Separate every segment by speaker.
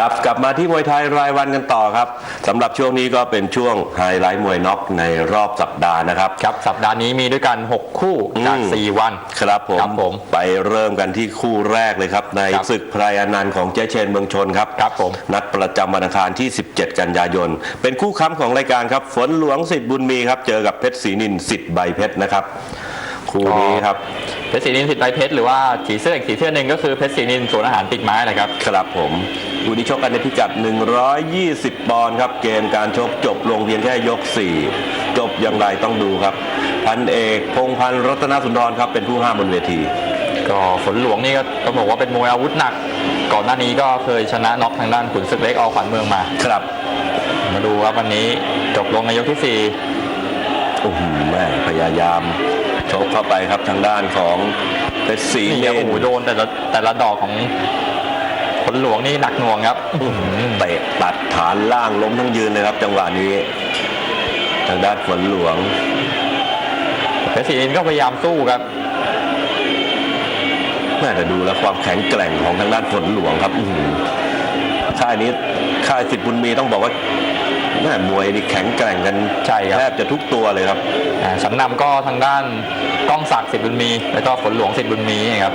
Speaker 1: ครับกลับมาที่มวยไทยรายวันกันต่อครับสำหรับช่วงนี้ก็เป็นช่วงไฮไลท์มวยน็อกในรอบสัปดาห์นะครับ
Speaker 2: ครับสัปดาห์นี้มีด้วยกัน 6 คู่จาก
Speaker 1: อืม
Speaker 2: 4 วัน
Speaker 1: ครับผม
Speaker 2: ครับผม
Speaker 1: ไปเริ่มกันที่คู่แรกเลยครับ ใน
Speaker 2: ครับ
Speaker 1: ศึกพรายอนันต์ของเจ๊เชนเมืองชนครับ
Speaker 2: ครับผม
Speaker 1: นัดประจำวันอังคารที่ 17 กันยายน เป็นคู่ค้ำของรายการครับฝนหลวงสิทธิ์บุญมีครับ เจอกับเพชรศรีนินสิทธิ์ใบเพชรนะครับ คู่นี้ครับ
Speaker 2: เพชรศรีนินสิทธิ์ไรเพชรหรือว่าสีเสื้ออีกสีเสื้อหนึ่งก็คือเพชรศรีนินสวนอาหารติดไม้แหละครับ
Speaker 1: ครับผม คู่นี้ชกกันในพิกัด 120 ปอนด์ครับ เกมการชกจบลงเพียงแค่ยก 4 จบอย่างไรต้องดูครับ พันเอกพงษ์พันธ์รัตนสุนทรครับเป็นผู้ห้ามบนเวที
Speaker 2: ก็ฝนหลวงนี่ก็ต้องบอกว่าเป็นมวยอาวุธหนัก ก่อนหน้านี้ก็เคยชนะน็อกทางด้านขุนศึกเล็กอขวัญเมืองมา
Speaker 1: ครับ
Speaker 2: มาดูครับวันนี้จบลงในยกที่
Speaker 1: โอ้โหแม่พยายามชกเข้าไปครับทางด้านของเพชรศรี
Speaker 2: 4นี่
Speaker 1: เน
Speaker 2: ครับโอ้
Speaker 1: น
Speaker 2: โหโดนแต่ละแต่ละดอกของฝ นหลวงนี่หนักหน่วงครับ
Speaker 1: เตะตัดฐานล่างล้มทั้งยืนเลยครับ จังหวะนี้ ทางด้านฝนหลวง
Speaker 2: เพชรศรีนินก็พยายามสู้ครับ
Speaker 1: น่าจะดูแล้วความแข็งแกร่งของทางด้านฝนหลวงครับอื้อหือค่ายนี้ค่ายสิทธิ์บุญมีต้องบอกว่าแม่มวยนี่แข็งแกร่งกัน
Speaker 2: ใช่ครับ
Speaker 1: แทบจะทุกตัวเลยครับ
Speaker 2: อ่าชั้นนำก็ทางด้านก้องศักดิ์สิทธิ์บุญมี แล้วก็ฝนหลวงสิทธิ์บุญมีนะครับ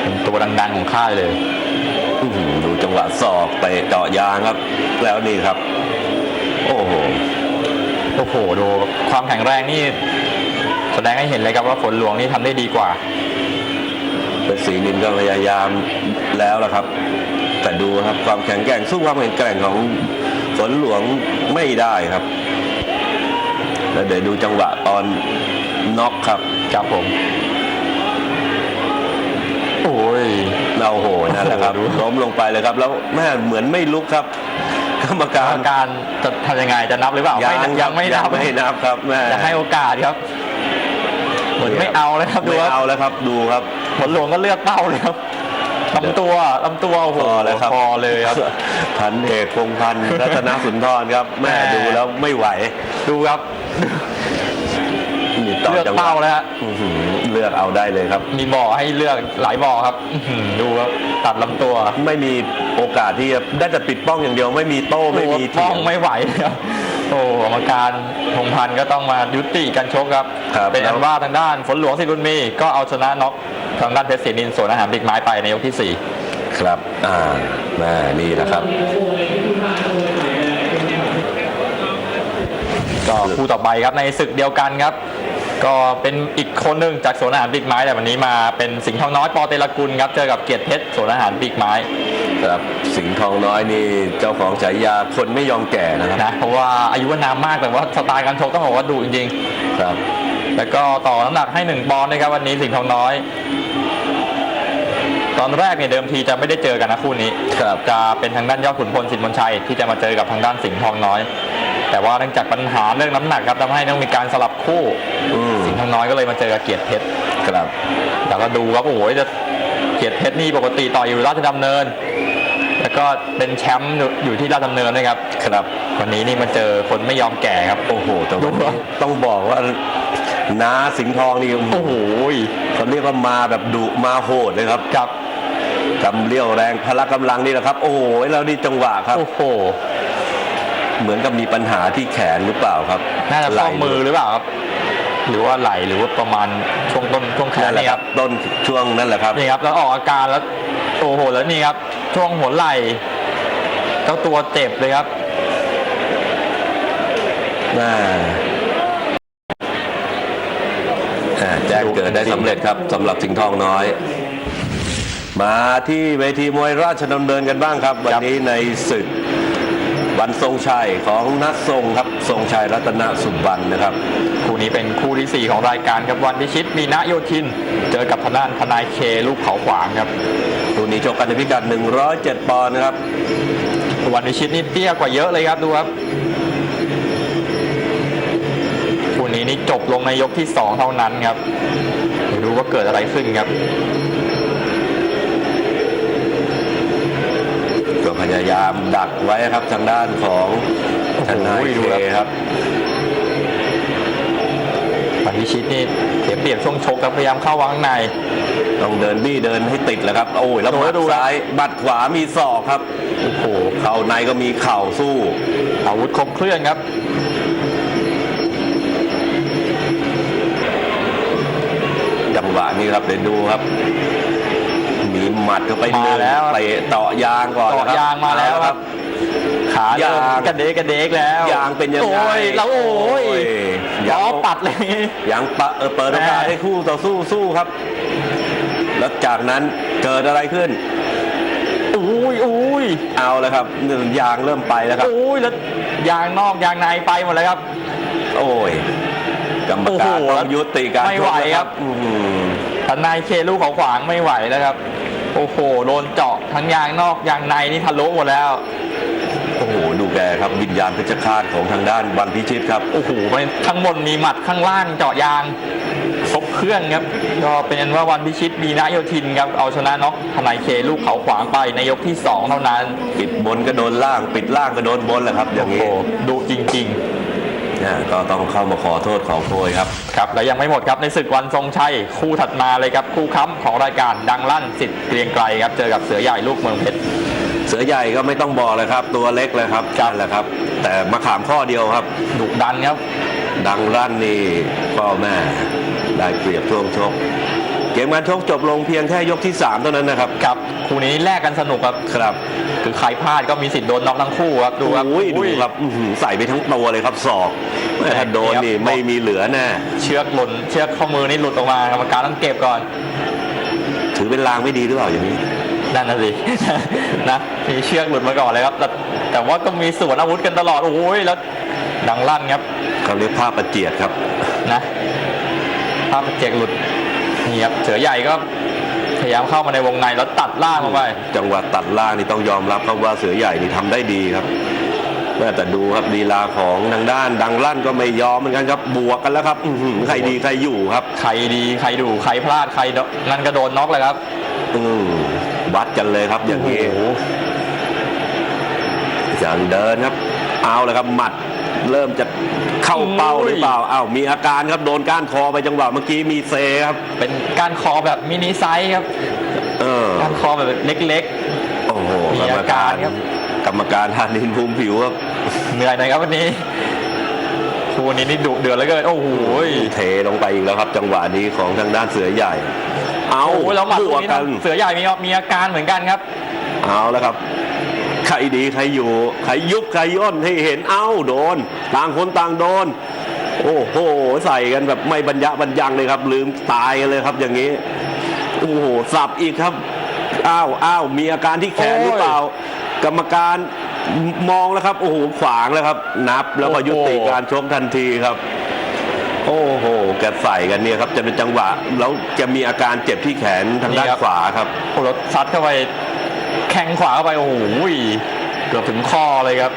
Speaker 2: เป็นตัวดังๆของค่ายเลย
Speaker 1: อื้อหือ ดูจังหวะศอกเตะเจาะยางครับ แล้วนี่ครับ โอ้โห
Speaker 2: โอ้โหดูความแข็งแรงนี่แสดงให้เห็นเลยครับว่าฝนหลวงนี่ทำได้ดีกว่า
Speaker 1: เป็นศรีนินก็พยายามแล้วละครับ แต่ดูครับความแข็งแกร่งสู้ความแข็งแกร่งของฝนหลวงไม่ได้ครับ แล้วเดี๋ยวดูจังหวะตอนน็อกครับ
Speaker 2: ครับผม
Speaker 1: เราโหนั่นแหละครับ
Speaker 2: โอ้โหดู
Speaker 1: ล้มลงไปเลยครับ แล้วแม่เหมือนไม่ลุกครับกรรม
Speaker 2: กร
Speaker 1: การ
Speaker 2: รมการจะทำยังไงจะนับหรือเปล่าไม่
Speaker 1: ครับ
Speaker 2: ยังไม่นับ
Speaker 1: ยังไม่นับครับแม่
Speaker 2: จะให้โอกาสครับเหมือนไม่เอาเลยครับดู
Speaker 1: ไม่
Speaker 2: ครับ
Speaker 1: เอาแล้วครับดูครับ
Speaker 2: ฝนหลวงก็เลือกเป้าเลยครับลำตัวลำตัวโอ้โห
Speaker 1: พอแล้วครับ
Speaker 2: พอเลยครับ
Speaker 1: พันเอกพงษ์พันธ์รัตนสุนทรครับแม่
Speaker 2: แม่
Speaker 1: ดูแล้วไม่ไหว
Speaker 2: ดูครับ
Speaker 1: นี่ต่อ
Speaker 2: เลือก
Speaker 1: จังหวะ
Speaker 2: เป้าแล้วฮะ
Speaker 1: อื้อหือ เลือกเอาได้เลยครับ
Speaker 2: มีบ่อให้เลือกหลายบ่อครับอื้อหือดูครับตัดลำตัว
Speaker 1: ไม่มีโอกาสที่จะได้แต่ปิดป้องอย่างเดียว ไม่มีโต้ไม่มี
Speaker 2: ป้
Speaker 1: เถี
Speaker 2: อยง
Speaker 1: ง
Speaker 2: ไม่ไหวครับโอ้กรรมการพงพันธ์ก็ต้องมายุติการชกครับ
Speaker 1: ครับ
Speaker 2: เป็นอันว่าทางด้านฝนหลวงสิรุนมีก็เอาชนะน็อกทางด้านเพชรศรีนินสวนอาหารบิ๊กไม้ไปในยกที่
Speaker 1: ครับ อ่าแม่นี่แหละครับ
Speaker 2: 4ก็คู่ต่อไปครับในศึกเดียวกันครับ ก็เป็นอีกคนหนึ่งจากสวนอาหารบิ๊กไม้แต่วันนี้มาเป็นสิงห์ทองน้อยปอเตลกุลครับเจอกับเกียรติเพชรสวนอาหารบิ๊กไม้
Speaker 1: ครับสิงห์ทองน้อยนี่เจ้าของฉายาคนไม่ยอมแก่นะครับ
Speaker 2: นะเพราะว่าอายุนามมากแต่ว่าสไตล์การชกต้องบอกว่าดุจริง
Speaker 1: ครับ
Speaker 2: ๆแล้วก็ต่อน้ำหนักให้หนึ่งปอนด์นะครับวันนี้สิงห์ทองน้อย ตอนแรกเนี่ยเดิมทีจะไม่ได้เจอกันนะคู่นี้
Speaker 1: ครับ
Speaker 2: จะเป็นทางด้านยอดขุนพลสิทธิ์มนชัยที่จะมาเจอกับทางด้านสิงห์ทองน้อย แต่ว่าเนื่องจากปัญหาเรื่องน้ำหนักครับทำให้ต้องมีการสลับคู่
Speaker 1: อืม
Speaker 2: สิงห์ทองน้อยก็เลยมาเจอกับเกียรติเพชร
Speaker 1: ครับ
Speaker 2: แต่ก็ดูครับโอ้โหจะเกียรติเพชรนี่ปกติต่อยอยู่ราชดำเนิน แล้วก็เป็นแชมป์อยู่ที่ราชดำเนินด้วยครับ
Speaker 1: ครับ
Speaker 2: วันนี้นี่มาเจอคนไม่ยอมแก่ครับ
Speaker 1: โอ้โหแต่วัน
Speaker 2: ดู
Speaker 1: นี้
Speaker 2: ว่า
Speaker 1: ต้องบอกว่าน้าสิงห์ทองนี่
Speaker 2: โอ้โห
Speaker 1: เขาเรียกว่ามาแบบดุมาโหดเลยครับ
Speaker 2: กับ
Speaker 1: กำเลี้ยวแรงพละกำลังนี่แหละครับ โอ้โหแล้วนี่จังหวะครับ
Speaker 2: โอ้โห
Speaker 1: เหมือนกับมีปัญหาที่แขนหรือเปล่าครับ
Speaker 2: น่าจะ
Speaker 1: ไห
Speaker 2: ข้อมือหรือเปล่าครับ หรือว่าไหลหรือว่าประมาณช่วงต้นช่วงแข
Speaker 1: นั่
Speaker 2: น
Speaker 1: นแหละ
Speaker 2: นี่
Speaker 1: ค
Speaker 2: ค
Speaker 1: รั
Speaker 2: รั
Speaker 1: บบต้นช่วงนั่นแหละครับ
Speaker 2: นี่ครับแล้วออกอาการแล้วโอ้โหแล้วนี่ครับ ช่วงหัวไหล่เจ้าตัวเจ็บเลยครับ
Speaker 1: น่าอ่าแจ้งเกิดได้สำเร็จครับสำหรับสิงห์ทองน้อย มาที่เวทีมวยราชดำเนินกันบ้างครับ วันนี้ในศึก วันทรงชัยของนักทรงครับทรงชัยรัตนสุบันนะครับ
Speaker 2: คู่นี้เป็นคู่ที่ 4 ของรายการครับวันพิชิตมีนะโยธิน เจอกับทางด้านทนายเคลูกเขาขวางครับ
Speaker 1: ตัวนี้ชกกันในพิกัด 107 ปอนด์นะครับ
Speaker 2: วันพิชิตนี่เตี้ยกว่าเยอะเลยครับดูครับคู่นี้นี่จบลงในยกที่ 2 เท่านั้นครับเดี๋ยวดูว่าเกิดอะไรขึ้นครับ
Speaker 1: พยายามดักไว้ครับทางด้านของทนาย
Speaker 2: โอ้โหดู
Speaker 1: เค
Speaker 2: ครับ
Speaker 1: ครับ
Speaker 2: พวันพิชิตนี่เสียเปรียบช่วงชกครับพยายามเข้าวางข้างใน
Speaker 1: ต้องเดินบี้เดินให้ติดแหล้วครับ โอ้ยแล้ว
Speaker 2: โอ้
Speaker 1: ห
Speaker 2: ย
Speaker 1: มัด
Speaker 2: ดู
Speaker 1: ซ้ายบัดขวามีศอกครับโอ้โหเข่าในก็มีเข่าสู้
Speaker 2: อาวุธครบเครื่องครับ
Speaker 1: จังหวะนี้ครับเดี๋ยวดูครับ มีหมัดเข้าไป
Speaker 2: มา
Speaker 1: หนึ่ง
Speaker 2: แล้วครับ
Speaker 1: เตะเตาะยางก่อน
Speaker 2: เกาะ
Speaker 1: นะครับ
Speaker 2: ยางมาแล้วครับ ขาเริ่ม
Speaker 1: ยาง
Speaker 2: กระเดกกระเดกแล้ว
Speaker 1: ยางเป็นยังไง
Speaker 2: โอ้ยแล้วโอ้ย
Speaker 1: ยา
Speaker 2: ล้องปัดเลย
Speaker 1: ยางปะเออเปิดโอกาส
Speaker 2: แม่
Speaker 1: ให้คู่ต่อสู้สู้ครับ แล้วจากนั้นเกิดอะไรขึ้น
Speaker 2: อุ้ยอุ้ย
Speaker 1: เอาแล้วครับยางเริ่มไปแล้วครับ
Speaker 2: อุ้ยแล้วยางนอกยางในไปหมดเลยครับ
Speaker 1: โอ้ยกรรมการ
Speaker 2: โอ้โห
Speaker 1: ต้องยุติการ
Speaker 2: ไม่ไหว
Speaker 1: ชกแล้ว
Speaker 2: ครับ
Speaker 1: อื้อหือ
Speaker 2: ทนายเคลูกเขาขวางไม่ไหวแล้วครับ โอ้โหโดนเจาะทั้งยางนอกยางในนี่ทะลุหมดแล้ว
Speaker 1: โอ้โหดูแกครับวิญญาณเพชฌฆาตของทางด้านวันพิชิตครับ
Speaker 2: โอ้โหไม่ข้างบนมีหมัดข้างล่างเจาะยางครบเครื่องครับก็เป็นอันว่าวันพิชิตมีนาโยธินครับเอาชนะน็อกทนายเคลูกเขาขวางไปในยกที่สองเท่านั้น
Speaker 1: ปิดบนก็โดนล่าง ปิดล่างก็โดนบนแหละครับ อย่าง
Speaker 2: โอ้
Speaker 1: นี้
Speaker 2: โหดูจริง
Speaker 1: นะก็ต้องเข้ามาขอโทษขอโพยครับ
Speaker 2: ๆครับ และยังไม่หมดครับในศึกวันทรงชัย คู่ถัดมาเลยครับ คู่ค้ำของรายการดังลั่นสิทธิ์เกรียงไกรครับ เจอกับเสือใหญ่ลูกเมืองเพชร
Speaker 1: เสือใหญ่ก็ไม่ต้องบอกเลยครับ ตัวเล็กเลยครับ
Speaker 2: ครับ
Speaker 1: นั่นแหละครับ แต่มาขามข้อเดียวครับ
Speaker 2: ดุดันครับ
Speaker 1: ดังรั่นนี่พ่อแม่ได้เปรียบช่วงชก เกมการชกจบลงเพียงแค่ยกที่ 3 เท่านั้นนะครับ
Speaker 2: ครับคู่นี้แลกกันสนุกครับ
Speaker 1: ครับ
Speaker 2: คือใครพลาดก็มีสิทธิ์โดนน็อกทั้งคู่ครับดูครับ
Speaker 1: โอ้ยดู
Speaker 2: อุ้ย
Speaker 1: ครับอื้อหือใส่ไปทั้งตัวเลยครับศอกแม่ถ้าโดนนี่
Speaker 2: ครับ
Speaker 1: ไม่มีเหลือแน่
Speaker 2: เชือกหล่นเชือกข้อมือนี่หลุดออกมากรรมการต้องเก็บก่อน
Speaker 1: ถือเป็นลางไม่ดีหรือเปล่าอย่างนี้
Speaker 2: นั่นน่ะสินะมีเชือกหลุดมาก่อนเลยครับแต่แต่ว่าก็มีสวนอาวุธกันตลอดโอ้ยแล้ว ดังลั่นครับ
Speaker 1: เขาเรียกผ้าประเจียดครับ
Speaker 2: นะภาพเจกหลุดนี่ครับเสือใหญ่ก็พยายามเข้ามาในวงในแล้วตัดล่างลงไป
Speaker 1: จังหวะตัดล่างนี่ต้องยอมรับครับว่าเสือใหญ่นี่ทำได้ดีครับแม่แต่ดูครับลีลาของทางด้าน ดังลั่นก็ไม่ยอมเหมือนกันครับบวกกันแล้วครับอื้อหือใครดีใครอยู่ครับ
Speaker 2: ใครดีใครดูใครพลาดใครโดนนั่นก็โดนน็อกเลยครับ
Speaker 1: อืมวัดกันเลยครับอย่างนี้
Speaker 2: โอ้โห
Speaker 1: อย่างเดินครับ เอาเลยครับหมัด เริ่มจะเข้าเป้าหรือเปล่าอ้าวมีอาการครับโดนก้านคอไปจังหวะเมื่อกี้มีเซครับ
Speaker 2: เป็นการคอแบบมินิไซส์ครับ
Speaker 1: เออ
Speaker 2: การคอแบบเล็ก
Speaker 1: โอ้โห
Speaker 2: มี
Speaker 1: กรรม
Speaker 2: อาการครับ
Speaker 1: กรรมการทานินภูมิผิวครับ
Speaker 2: ๆเหนื่อยหน่อยครับวันนี้คู่นี้นี่ดุเดือดเหลือเกินโอ้โห
Speaker 1: เทลงไปอีกแล้วครับ จังหวะนี้ของทางด้านเสือใหญ่ เอา
Speaker 2: โอ้โหแล้วหมัด
Speaker 1: บ
Speaker 2: ลูก
Speaker 1: วก
Speaker 2: นี้
Speaker 1: กัน
Speaker 2: เสือใหญ่มีมีอาการเหมือนกันครับ
Speaker 1: เอาแล้วครับ ใครดีใครอยู่ใครยุบใครย่นให้เห็นเอ้าโดน ต่างคนต่างโดน โอ้โหใส่กันแบบไม่บรรยะบรรยังเลยครับ ลืมตายกันเลยครับอย่างนี้โอ้โหสับอีกครับอ้าวอ้าวมีอาการที่แขนหรือเปล่า กรรมการมองแล้วครับโอ้โหขวางแล้วครับ นับแล้วก็ยุติการชกทันทีครับ โอ้โหแกใส่กันเนี่ยครับจะเป็นจังหวะ แล้วจะมีอาการเจ็บที่แขนทางด้าน
Speaker 2: นี่ครับ
Speaker 1: ขวาครับ
Speaker 2: โอ้โหแล้วซัดเข้าไป แข้งขวาเข้าไปโอ้โหเกือบถึงคอเลยครับ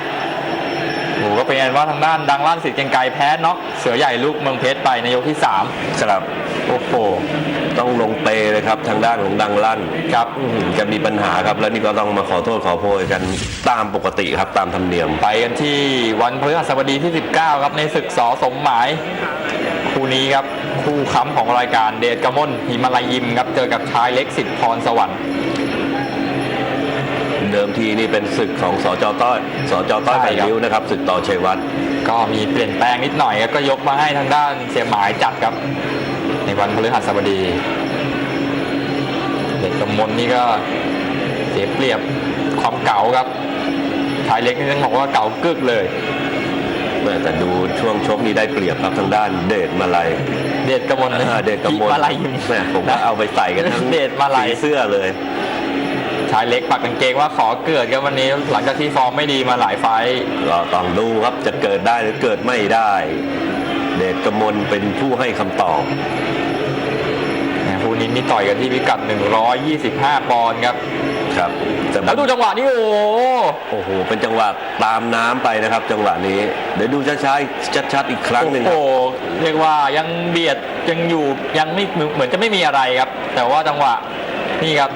Speaker 2: โอ้โหก็เป็นอันว่าทางด้านดังลั่นสิทธิ์เกรียงไกรแพ้น็อกเสือใหญ่ลูกเมืองเพชรไปในยกที่สาม
Speaker 1: ครับ
Speaker 2: โอ้โห
Speaker 1: ต้องลงเปเลยครับ ทางด้านของดังลั่น
Speaker 2: ครับ
Speaker 1: อื้อหือจะมีปัญหาครับแล้วนี่ก็ต้องมาขอโทษขอโพยกันตามปกติครับตามธรรมเนียม
Speaker 2: ไปกันที่วันพฤหัสบดีที่ 19 ครับในศึกสอสมหมาย คู่นี้ครับ คู่ค้ำของรายการเดชกระมลหิมาลายยิมครับ เจอกับชายเล็กสิทธิ์พรสวรรค์
Speaker 1: เดิมทีนี่เป็นศึกของสจต้อยสจต้อย
Speaker 2: ใช่
Speaker 1: ไผ่
Speaker 2: ครับ
Speaker 1: ริ้วนะครับศึกต่อชัยวัฒน์
Speaker 2: ก็มีเปลี่ยนแปลงนิดหน่อยครับก็ยกมาให้ทางด้านเสียหมายจัดครับ ในวันพฤหัสบดี เด็กกำมลนี่ก็เสียเปรียบความเก่าครับชายเล็กนี่ต้องบอกว่าเก่ากึกเลย
Speaker 1: แม่แต่ดูช่วงชกนี้ได้เปรียบครับทางด้านเดชมาลัย
Speaker 2: เดชกำมล
Speaker 1: อ่าเดชกำมล
Speaker 2: มาลายยิม
Speaker 1: แม่ผมว่าเอาไปใส่กันทั้ง
Speaker 2: เดชมาลัย
Speaker 1: สีเสื้อเลย
Speaker 2: ชายเล็กปักกางเกงว่าขอเกิดครับวันนี้หลังจากที่ฟอร์มไม่ดีมาหลายไฟต์
Speaker 1: ก็ต้องดูครับจะเกิดได้หรือเกิดไม่ได้ เดชกมลเป็นผู้ให้คำตอบ
Speaker 2: นะคู่นี้นี่ต่อยกันที่พิกัด 125 ปอนด์ครับ
Speaker 1: ครับแต่
Speaker 2: แล้วดูจังหวะนี้โอ้โห
Speaker 1: โอ้โห เป็นจังหวะตามน้ำไปนะครับ จังหวะนี้ เดี๋ยวดูช้าๆชัดๆอีกครั้งหนึ่งค
Speaker 2: โอ้
Speaker 1: รับ
Speaker 2: โหเรียกว่ายังเบียดยังอยู่ยังไม่เหมือนจะไม่มีอะไรครับ แต่ว่าจังหวะนี่ครับ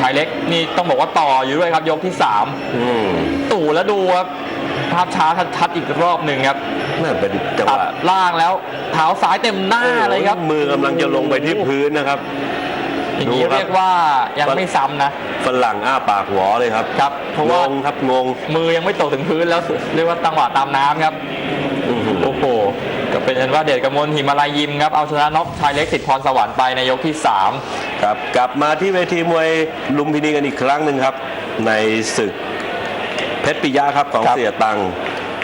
Speaker 2: ชายเล็กนี่ต้องบอกว่าต่ออยู่ด้วยครับยกที่3
Speaker 1: อืม
Speaker 2: ตู่แล้วดูครับภาพช้าชัดๆอีกรอบหนึ่งครับ
Speaker 1: นั่นเป็นจัง
Speaker 2: ตั
Speaker 1: ห
Speaker 2: ด
Speaker 1: วะ
Speaker 2: ล่างแล้วเท้าซ้ายเต็มหน้าเลยครับ
Speaker 1: มือกำลังจะลงไปที่พื้นนะครับ
Speaker 2: อย่างนี้
Speaker 1: ดูครับ
Speaker 2: เรียกว่ายังไม่ซ้ำนะ
Speaker 1: ฝรั่งอ้าปากหวอเลยครับ
Speaker 2: ครับเพราะ
Speaker 1: ง
Speaker 2: ว่า
Speaker 1: งครับงง
Speaker 2: มือยังไม่ตกถึงพื้นแล้วเรียกว่าจังหวะตามน้ำครับ
Speaker 1: อื้อหือ
Speaker 2: โอ้โหก็ เป็นอันว่าเดชกมลหิมาลายยิมครับเอาชนะน็อกชายเล็กสิทธิ์พรสวรรค์ไปในยกที่ 3
Speaker 1: ครับกลับมาที่เวทีมวยลุมพินีกันอีกครั้งหนึ่งครับ ในศึกเพชรปิยะครับของ
Speaker 2: ครับ
Speaker 1: เสียตัง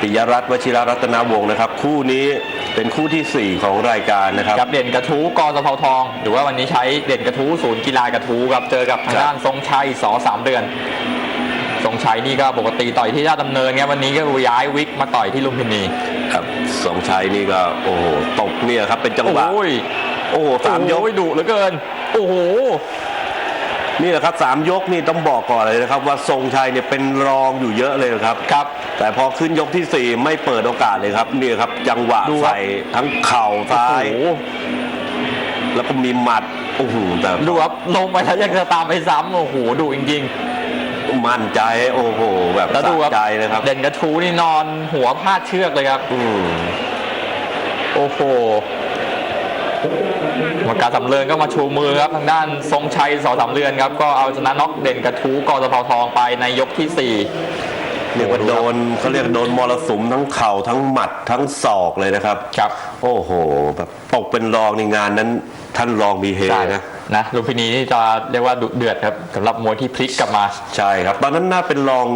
Speaker 1: ปิยรัตน์วชิรรัตนวงศ์นะครับ คู่นี้เป็นคู่ทีสี่ 4 ของรายการนะครับ
Speaker 2: ครับเด่นกระทู้กอสะเพาทอง หรือว่าวันนี้ใช้เด่นกระทู้ศูนย์กีฬากระทู้ครับเจอกับทาง
Speaker 1: ครับ
Speaker 2: ด้านทรงชัยสอสามเดือนทรงชัยนี่ก็ปกติต่อยที่ราชดำเนินครับวันนี้ก็ย้ายวิกมาต่อยที่ลุมพินี
Speaker 1: ครับ สองชัยนี่ก็โอ้โหตกเนี่ยครับเป็นจังหวะ
Speaker 2: โอ้ย
Speaker 1: โอ้โหสามยก
Speaker 2: โอ้ดุเหลือเกิน โอ้โห
Speaker 1: นี่แหละครับสามยกนี่ต้องบอกก่อนเลยนะครับ ว่าทรงชัยเนี่ยเป็นรองอยู่เยอะเลยครับ
Speaker 2: ครับ
Speaker 1: แต่พอขึ้นยกที่สี่ไม่เปิดโอกาสเลยครับนี่ครับจังหวะ
Speaker 2: ดูครับ
Speaker 1: ใส่ทั้งเข่าซ้าย
Speaker 2: โอ้โห
Speaker 1: แล้วก็มีหมัดโอ้โหแต่
Speaker 2: ดูครับลงไปแล้วยังจะตามไปซ้ำโอ้โหดุจริง
Speaker 1: มั่นใจโอ้โหแบบ
Speaker 2: ๆแล้วดูครับ
Speaker 1: สะใจเลยครับ
Speaker 2: เด่นกระทู้นี่นอนหัวพาดเชือกเลยครับ
Speaker 1: อืม
Speaker 2: โอ้โหกรรมการสำเริงก็มาชูมือครับทางด้านทรงชัยสอสามเรือนครับ ก็เอาชนะน็อกเด่นกระทู้กอสะเพาทองไปในยกที่สี่
Speaker 1: เรียกว่าโดนเขาเรียกโดนมรสุมทั้งเข่าทั้งหมัดทั้งศอกเลยนะครับ
Speaker 2: ครับ
Speaker 1: โอ้โหแบบตกเป็นรองในงานนั้น ท่านรองมีเฮนะ
Speaker 2: นะลุมพินีนี่จะเรียกว่าดุเดือดครับสำหรับมวยที่พลิกกลับมา
Speaker 1: ใช่ครับ ตอนนั้นน่าเป็นรอง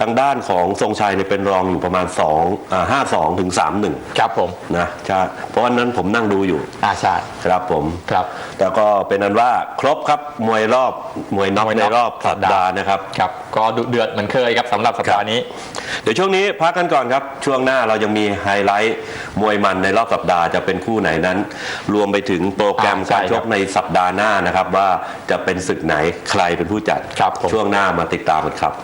Speaker 1: ทางด้านของทรงชัยเนี่ยเป็นรองอยู่ประมาณ2อ่า52ถึง31
Speaker 2: ครับผม
Speaker 1: นะใช่เพราะวันนั้นผมนั่งดูอยู่
Speaker 2: อาใช่
Speaker 1: ครับผม
Speaker 2: ครับ
Speaker 1: แต่ก็เป็นนั้นว่าครบครับมวยรอบมวยน็อก
Speaker 2: มวยน็
Speaker 1: ใน
Speaker 2: อก
Speaker 1: รอบสัปดาห์นะครับ
Speaker 2: ครับก็ดุเดือดเหมือนเคยครับสำหรับสัปดาห์นี้
Speaker 1: เดี๋ยวช่วงนี้พักกันก่อนครับช่วงหน้าเรายังมีไฮไลท์มวยมันในรอบสัปดาห์จะเป็นคู่ไหนนั้น รวมไปถึงโปรแกรม
Speaker 2: อ่าใช่
Speaker 1: การช
Speaker 2: ครั
Speaker 1: ก
Speaker 2: บ
Speaker 1: ในสัปดาห์หน้านะครับ ว่าจะเป็นศึกไหนใครเป็นผู้จัด
Speaker 2: ครับผม
Speaker 1: ช่วงหน้ามาติดตามกันครับ